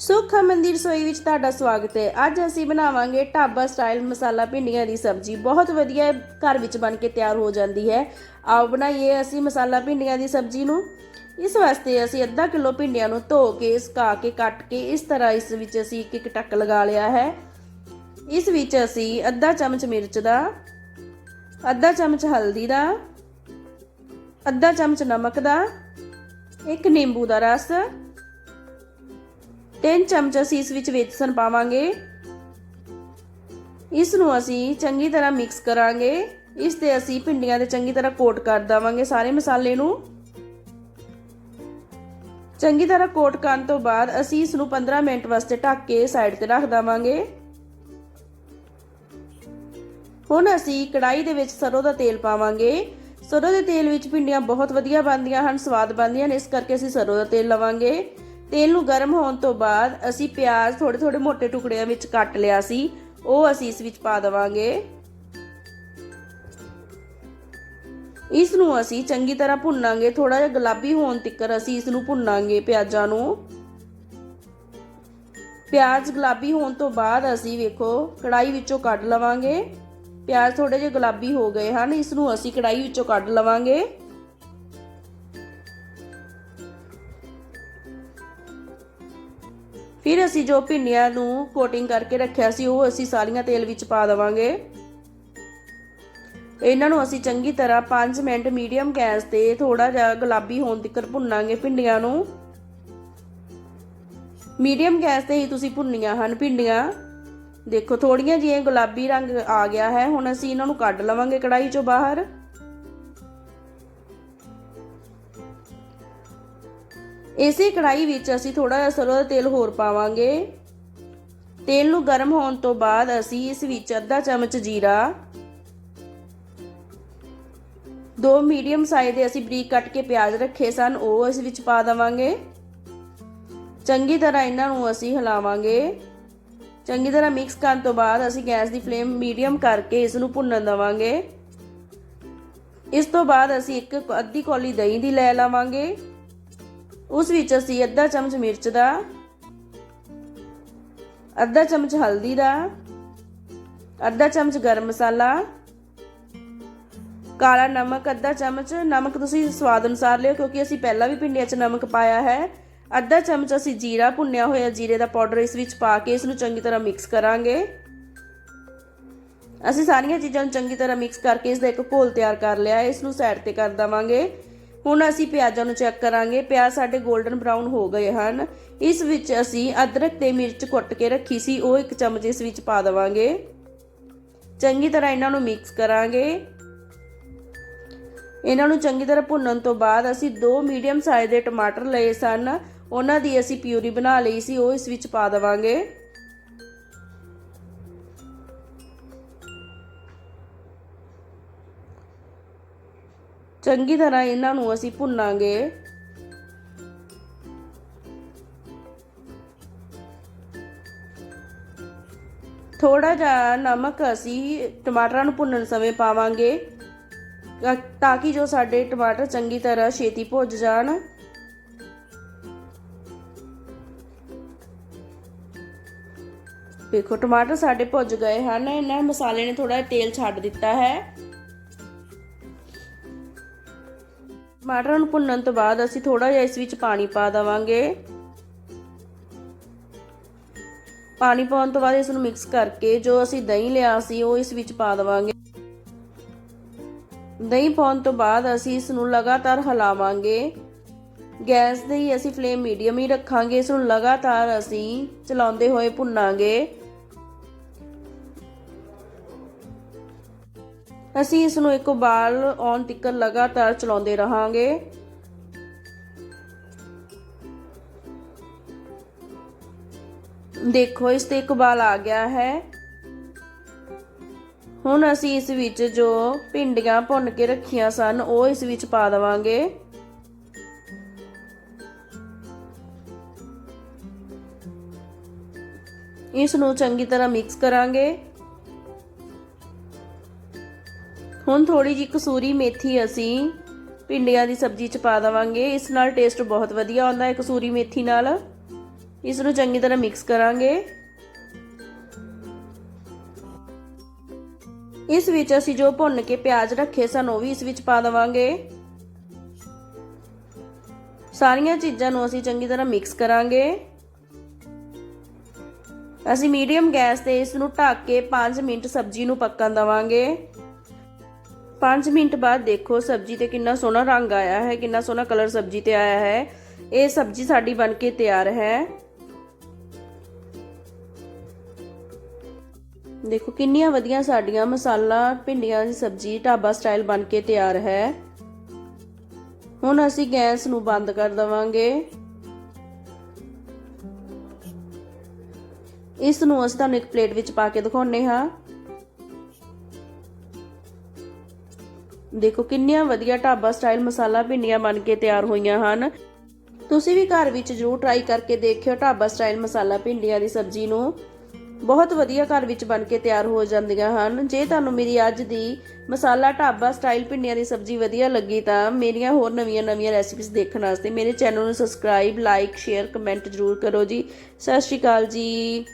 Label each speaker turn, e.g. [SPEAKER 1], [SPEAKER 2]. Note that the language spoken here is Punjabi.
[SPEAKER 1] ਸੁੱਖ ਮੰਦਿਰ ਰਸੋਈ ਵਿੱਚ ਤੁਹਾਡਾ ਸਵਾਗਤ ਹੈ। ਅੱਜ ਅਸੀਂ ਬਣਾਵਾਂਗੇ ਢਾਬਾ ਸਟਾਈਲ ਮਸਾਲਾ ਭਿੰਡੀਆਂ ਦੀ ਸਬਜ਼ੀ। ਬਹੁਤ ਵਧੀਆ ਘਰ ਵਿੱਚ ਬਣ ਕੇ ਤਿਆਰ ਹੋ ਜਾਂਦੀ ਹੈ। ਆਓ ਬਣਾਈਏ ਅਸੀਂ ਮਸਾਲਾ ਭਿੰਡੀਆਂ ਦੀ ਸਬਜ਼ੀ ਨੂੰ। ਇਸ ਵਾਸਤੇ ਅਸੀਂ ਅੱਧਾ ਕਿਲੋ ਭਿੰਡੀਆਂ ਨੂੰ ਧੋ ਕੇ, ਸੁਕਾ ਕੇ, ਕੱਟ ਕੇ ਇਸ ਤਰ੍ਹਾਂ ਇਸ ਵਿੱਚ ਅਸੀਂ ਇੱਕ ਇੱਕ ਟੱਕ ਲਗਾ ਲਿਆ ਹੈ। ਇਸ ਵਿੱਚ ਅਸੀਂ ਅੱਧਾ ਚਮਚ ਮਿਰਚ ਦਾ, ਅੱਧਾ ਚਮਚ ਹਲਦੀ ਦਾ, ਅੱਧਾ ਚਮਚ ਨਮਕ ਦਾ, ਇੱਕ ਨਿੰਬੂ ਦਾ ਰਸ ਤਿੰਨ ਚਮਚ ਅਸੀਂ ਇਸ ਵਿੱਚ ਵੇਸਣ ਪਾਵਾਂਗੇ। ਇਸ ਨੂੰ ਅਸੀਂ ਚੰਗੀ ਤਰ੍ਹਾਂ ਮਿਕਸ ਕਰਾਂਗੇ। ਇਸ ਤੇ ਅਸੀਂ ਭਿੰਡੀਆਂ ਦੇ ਚੰਗੀ ਤਰ੍ਹਾਂ ਕੋਟ ਕਰ ਦੇਵਾਂਗੇ ਸਾਰੇ ਮਸਾਲੇ ਨੂੰ। ਚੰਗੀ ਤਰ੍ਹਾਂ ਕੋਟ ਕਰਨ ਤੋਂ ਬਾਅਦ ਅਸੀਂ ਇਸ ਨੂੰ 15 ਮਿੰਟ ਵਾਸਤੇ ਢੱਕ ਕੇ ਸਾਈਡ ਤੇ ਰੱਖ ਦੇਵਾਂਗੇ। ਹੁਣ ਅਸੀਂ ਕੜਾਈ ਦੇ ਵਿੱਚ ਸਰੋਂ ਦਾ ਤੇਲ ਪਾਵਾਂਗੇ। ਸਰੋਂ ਦੇ ਤੇਲ ਵਿੱਚ ਭਿੰਡੀਆਂ ਬਹੁਤ ਵਧੀਆ ਬਣਦੀਆਂ ਹਨ, ਸਵਾਦ ਬਣਦੀਆਂ ਨੇ, ਇਸ ਕਰਕੇ ਅਸੀਂ ਸਰੋਂ ਦਾ ਤੇਲ ਲਵਾਂਗੇ। ਤੇਲ ਨੂੰ ਗਰਮ ਹੋਣ ਤੋਂ ਬਾਅਦ ਅਸੀਂ ਪਿਆਜ਼ ਥੋੜੇ ਥੋੜੇ ਮੋٹے ਟੁਕੜਿਆਂ ਵਿੱਚ ਕੱਟ ਲਿਆ ਸੀ। ਉਹ ਅਸੀਂ ਇਸ ਵਿੱਚ ਪਾ ਦੇਵਾਂਗੇ। ਇਸ ਨੂੰ ਅਸੀਂ ਚੰਗੀ ਤਰ੍ਹਾਂ ਭੁੰਨਾਂਗੇ। ਥੋੜਾ ਜਿਹਾ ਗੁਲਾਬੀ ਹੋਣ ਤੱਕ ਅਸੀਂ ਇਸ ਨੂੰ ਭੁੰਨਾਂਗੇ ਪਿਆਜ਼ਾਂ ਨੂੰ। ਪਿਆਜ਼ ਗੁਲਾਬੀ ਹੋਣ ਤੋਂ ਬਾਅਦ ਅਸੀਂ ਵੇਖੋ ਕੜਾਈ ਵਿੱਚੋਂ ਕੱਢ ਲਵਾਂਗੇ। ਪਿਆਜ਼ ਥੋੜੇ ਜਿਹੇ ਗੁਲਾਬੀ ਹੋ ਗਏ ਹਨ। ਇਸ ਨੂੰ ਅਸੀਂ ਕੜਾਈ ਵਿੱਚੋਂ ਕੱਢ ਲਵਾਂਗੇ। ਫਿਰ ਅਸੀਂ ਜੋ ਭਿੰਡੀਆਂ ਨੂੰ ਕੋਟਿੰਗ ਕਰਕੇ ਰੱਖਿਆ ਸੀ, ਉਹ ਅਸੀਂ ਸਾਰੀਆਂ ਤੇਲ ਵਿੱਚ ਪਾ ਦੇਵਾਂਗੇ। ਇਹਨਾਂ ਨੂੰ ਅਸੀਂ ਚੰਗੀ ਤਰ੍ਹਾਂ 5 ਮਿੰਟ ਮੀਡੀਅਮ ਗੈਸ ਤੇ ਥੋੜਾ ਜਿਹਾ ਗੁਲਾਬੀ ਹੋਣ ਤੱਕ ਭੁੰਨਾਂਗੇ ਭਿੰਡੀਆਂ ਨੂੰ। ਮੀਡੀਅਮ ਗੈਸ ਤੇ ਹੀ ਤੁਸੀਂ ਭੁੰਨੀਆਂ ਹਨ ਭਿੰਡੀਆਂ। ਦੇਖੋ ਥੋੜੀਆਂ ਜਿਹੀਆਂ ਗੁਲਾਬੀ ਰੰਗ ਆ ਗਿਆ ਹੈ, ਹੁਣ ਅਸੀਂ ਇਹਨਾਂ ਨੂੰ ਕੱਢ ਲਵਾਂਗੇ ਕੜਾਈ ਚੋਂ ਬਾਹਰ। ਇਸੇ ਕੜਾਈ ਵਿੱਚ ਅਸੀਂ ਥੋੜਾ ਜਿਹਾ ਸਰੋਂ ਦਾ ਤੇਲ ਹੋਰ ਪਾਵਾਂਗੇ। ਤੇਲ ਨੂੰ ਗਰਮ ਹੋਣ ਤੋਂ ਬਾਅਦ ਅਸੀਂ ਇਸ ਵਿੱਚ ਅੱਧਾ ਚਮਚ ਜੀਰਾ, ਦੋ ਮੀਡੀਅਮ ਸਾਈਜ਼ ਦੇ ਅਸੀਂ ਬਰੀਕ ਕੱਟ ਕੇ ਪਿਆਜ਼ ਰੱਖੇ ਸਨ, ਉਹ ਇਸ ਵਿੱਚ ਪਾ ਦਵਾਂਗੇ। ਚੰਗੀ ਤਰ੍ਹਾਂ ਇਹਨਾਂ ਨੂੰ ਅਸੀਂ ਹਿਲਾਵਾਂਗੇ। ਚੰਗੀ ਤਰ੍ਹਾਂ ਮਿਕਸ ਕਰਨ ਤੋਂ ਬਾਅਦ ਅਸੀਂ ਗੈਸ ਦੀ ਫਲੇਮ ਮੀਡੀਅਮ ਕਰਕੇ ਇਸ ਨੂੰ ਭੁੰਨਣ ਦਵਾਂਗੇ। ਇਸ ਤੋਂ ਬਾਅਦ ਅਸੀਂ ਇੱਕ ਅੱਧੀ ਕੌਲੀ ਦਹੀਂ ਦੀ ਲੈ ਲਵਾਂਗੇ। ਉਸ ਵਿੱਚ ਅਸੀਂ ਅੱਧਾ ਚਮਚ ਮਿਰਚ ਦਾ, ਅੱਧਾ ਚਮਚ ਹਲਦੀ ਦਾ, ਅੱਧਾ ਚਮਚ ਗਰਮ ਮਸਾਲਾ, ਕਾਲਾ ਨਮਕ, ਅੱਧਾ ਚਮਚ, ਨਮਕ ਤੁਸੀਂ ਸਵਾਦ ਅਨੁਸਾਰ ਲਿਓ ਕਿਉਂਕਿ ਅਸੀਂ ਪਹਿਲਾਂ ਵੀ ਭਿੰਡੀਆਂ 'ਚ ਨਮਕ ਪਾਇਆ ਹੈ। ਅੱਧਾ ਚਮਚ ਅਸੀਂ ਜੀਰਾ ਭੁੰਨਿਆ ਹੋਇਆ ਜੀਰੇ ਦਾ ਪਾਊਡਰ ਇਸ ਵਿੱਚ ਪਾ ਕੇ ਇਸ ਨੂੰ ਚੰਗੀ ਤਰ੍ਹਾਂ ਮਿਕਸ ਕਰਾਂਗੇ। ਅਸੀਂ ਸਾਰੀਆਂ ਚੀਜ਼ਾਂ ਨੂੰ ਚੰਗੀ ਤਰ੍ਹਾਂ ਮਿਕਸ ਕਰਕੇ ਇਸ ਦਾ ਇੱਕ ਘੋਲ ਤਿਆਰ ਕਰ ਲਿਆ ਇਸ ਨੂੰ ਸਾਈਡ ਤੇ ਕਰ ਦਵਾਂਗੇ। ਹੁਣ ਅਸੀਂ ਪਿਆਜ਼ਾਂ ਨੂੰ ਚੈੱਕ ਕਰਾਂਗੇ। ਪਿਆਜ਼ ਸਾਡੇ 골ਡਨ ਬ੍ਰਾਊਨ ਹੋ ਗਏ ਹਨ। ਇਸ ਵਿੱਚ ਅਸੀਂ ਅਦਰਕ ਤੇ ਮਿਰਚ ਕੁੱਟ ਕੇ ਰੱਖੀ ਸੀ। ਉਹ ਇੱਕ ਚਮਚ ਇਸ ਵਿੱਚ ਪਾ ਦਵਾਂਗੇ। ਚੰਗੀ ਤਰ੍ਹਾਂ ਇਹਨਾਂ ਨੂੰ ਮਿਕਸ ਕਰਾਂਗੇ। ਇਹਨਾਂ ਨੂੰ ਚੰਗੀ ਤਰ੍ਹਾਂ ਭੁੰਨਣ ਤੋਂ ਬਾਅਦ ਅਸੀਂ ਦੋ ਮੀਡੀਅਮ ਸਾਈਜ਼ ਦੇ ਟਮਾਟਰ ਲਏ ਸਨ। ਉਹਨਾਂ ਦੀ ਅਸੀਂ ਪਿਊਰੀ ਬਣਾ ਲਈ ਸੀ। ਉਹ ਇਸ ਵਿੱਚ ਪਾ ਦਵਾਂਗੇ। ਚੰਗੀ ਤਰ੍ਹਾਂ ਇਹਨਾਂ ਨੂੰ ਅਸੀਂ ਭੁੰਨਾਂਗੇ। ਥੋੜਾ ਜਿਹਾ ਨਮਕ ਅਸੀਂ ਟਮਾਟਰਾਂ ਨੂੰ ਭੁੰਨਣ ਸਮੇਂ ਪਾਵਾਂਗੇ, ਤਾਂ ਕਿ ਜੋ ਸਾਡੇ ਟਮਾਟਰ ਚੰਗੀ ਤਰ੍ਹਾਂ ਛੇਤੀ ਭੁੱਜ ਜਾਣ। ਦੇਖੋ, ਟਮਾਟਰ ਸਾਡੇ ਭੁੱਜ ਗਏ ਹਨ। ਇਹਨਾਂ ਮਸਾਲੇ ਨੇ ਥੋੜਾ ਤੇਲ ਛੱਡ ਦਿੱਤਾ ਹੈ। ਟਮਾਟਰਾਂ ਨੂੰ ਭੁੰਨਣ ਤੋਂ ਬਾਅਦ ਅਸੀਂ ਥੋੜਾ ਜਿਹਾ ਇਸ ਵਿੱਚ ਪਾਣੀ ਪਾ ਦਵਾਂਗੇ। ਪਾਣੀ ਪਾਉਣ ਤੋਂ ਬਾਅਦ ਇਸ ਨੂੰ ਮਿਕਸ ਕਰਕੇ ਜੋ ਅਸੀਂ ਦਹੀਂ ਲਿਆ ਸੀ, ਉਹ ਇਸ ਵਿੱਚ ਪਾ ਦਵਾਂਗੇ। ਦਹੀਂ ਪਾਉਣ ਤੋਂ ਬਾਅਦ ਅਸੀਂ ਇਸ ਨੂੰ ਲਗਾਤਾਰ ਹਿਲਾਵਾਂਗੇ। ਗੈਸ ਦੀ ਅਸੀਂ ਫਲੇਮ ਮੀਡੀਅਮ ਹੀ ਰੱਖਾਂਗੇ। ਇਸ ਨੂੰ ਲਗਾਤਾਰ ਅਸੀਂ ਚਲਾਉਂਦੇ ਹੋਏ ਭੁੰਨਾਂਗੇ। ਅਸੀਂ ਇਸ ਨੂੰ ਇੱਕ ਉਬਾਲ ਆਉਣ ਤੱਕ ਲਗਾਤਾਰ ਚਲਾਉਂਦੇ ਰਹਾਂਗੇ। ਦੇਖੋ, ਇਸ ਤੇ ਇੱਕ ਉਬਾਲ ਆ ਗਿਆ ਹੈ। ਹੁਣ ਅਸੀਂ ਇਸ ਵਿੱਚ ਜੋ ਭਿੰਡੀਆਂ ਭੁੰਨ ਕੇ ਰੱਖੀਆਂ ਸਨ, ਉਹ ਇਸ ਵਿੱਚ ਪਾ ਦਵਾਂਗੇ। ਇਸ ਨੂੰ ਚੰਗੀ ਤਰ੍ਹਾਂ ਮਿਕਸ ਕਰਾਂਗੇ। ਹੁਣ ਥੋੜੀ ਜਿਹੀ ਕਸੂਰੀ ਮੇਥੀ ਅਸੀਂ ਭਿੰਡੀਆਂ ਦੀ ਸਬਜ਼ੀ ਚ ਪਾ ਦਵਾਂਗੇ। ਇਸ ਨਾਲ ਟੇਸਟ ਬਹੁਤ ਵਧੀਆ ਆਉਂਦਾ ਹੈ ਕਸੂਰੀ ਮੇਥੀ ਨਾਲ। ਇਸ ਨੂੰ ਚੰਗੀ ਤਰ੍ਹਾਂ ਮਿਕਸ ਕਰਾਂਗੇ। ਇਸ ਵਿੱਚ ਅਸੀਂ ਜੋ ਭੁੰਨ ਕੇ ਪਿਆਜ਼ ਰੱਖੇ ਸਨ ਉਹ ਵੀ ਇਸ ਵਿੱਚ ਪਾ ਦੇਵਾਂਗੇ। ਸਾਰੀਆਂ ਚੀਜ਼ਾਂ ਨੂੰ ਅਸੀਂ ਚੰਗੀ ਤਰ੍ਹਾਂ ਮਿਕਸ ਕਰਾਂਗੇ। ਅਸੀਂ ਮੀਡੀਅਮ ਗੈਸ ਤੇ ਇਸ ਨੂੰ ਢੱਕ ਕੇ 5 ਮਿੰਟ ਸਬਜ਼ੀ ਨੂੰ ਪੱਕਣ ਦਵਾਂਗੇ। 5 ਮਿੰਟ ਬਾਅਦ ਦੇਖੋ ਸਬਜ਼ੀ ਤੇ ਕਿੰਨਾ ਸੋਹਣਾ ਰੰਗ ਆਇਆ ਹੈ, ਕਿੰਨਾ ਸੋਹਣਾ ਕਲਰ ਸਬਜ਼ੀ ਤੇ ਆਇਆ ਹੈ। ਇਹ ਸਬਜ਼ੀ ਸਾਡੀ ਬਣ ਕੇ ਤਿਆਰ ਹੈ। ਦੇਖੋ ਕਿੰਨੀਆਂ ਵਧੀਆ ਸਾਡੀਆਂ ਮਸਾਲਾ, ਭਿੰਡੀਆਂ ਦੀ ਸਬਜ਼ੀ, ਢਾਬਾ ਸਟਾਈਲ ਬਣ ਕੇ ਤਿਆਰ ਹੈ। ਹੁਣ ਅਸੀਂ ਗੈਸ ਨੂੰ ਬੰਦ ਕਰ ਦਵਾਂਗੇ। ਇਸ ਨੂੰ ਅਸੀਂ ਤੁਹਾਨੂੰ ਇੱਕ ਪਲੇਟ ਵਿੱਚ ਪਾ ਕੇ ਦਿਖਾਉਣੇ ਹਾਂ। ਦੇਖੋ ਕਿੰਨੀਆਂ ਵਧੀਆ ਢਾਬਾ ਸਟਾਈਲ ਮਸਾਲਾ ਭਿੰਡੀਆਂ ਬਣ ਕੇ ਤਿਆਰ ਹੋਈਆਂ ਹਨ। ਤੁਸੀਂ ਵੀ ਘਰ ਵਿੱਚ ਜ਼ਰੂਰ ਟਰਾਈ ਕਰਕੇ ਦੇਖਿਓ ਢਾਬਾ ਸਟਾਈਲ ਮਸਾਲਾ ਭਿੰਡੀਆਂ ਦੀ ਸਬਜ਼ੀ ਨੂੰ। ਬਹੁਤ ਵਧੀਆ ਘਰ ਵਿੱਚ ਬਣ ਕੇ ਤਿਆਰ ਹੋ ਜਾਂਦੀਆਂ ਹਨ। ਜੇ ਤੁਹਾਨੂੰ ਮੇਰੀ ਅੱਜ ਦੀ ਮਸਾਲਾ ਢਾਬਾ ਸਟਾਈਲ ਭਿੰਡੀਆਂ ਦੀ ਸਬਜ਼ੀ ਵਧੀਆ ਲੱਗੀ ਤਾਂ ਮੇਰੀਆਂ ਹੋਰ ਨਵੀਆਂ-ਨਵੀਆਂ ਰੈਸਿਪੀਜ਼ ਦੇਖਣ ਵਾਸਤੇ ਮੇਰੇ ਚੈਨਲ ਨੂੰ ਸਬਸਕ੍ਰਾਈਬ ਲਾਈਕ ਸ਼ੇਅਰ ਕਮੈਂਟ ਜ਼ਰੂਰ ਕਰੋ ਜੀ। ਸਤਿ ਸ਼੍ਰੀ ਅਕਾਲ ਜੀ।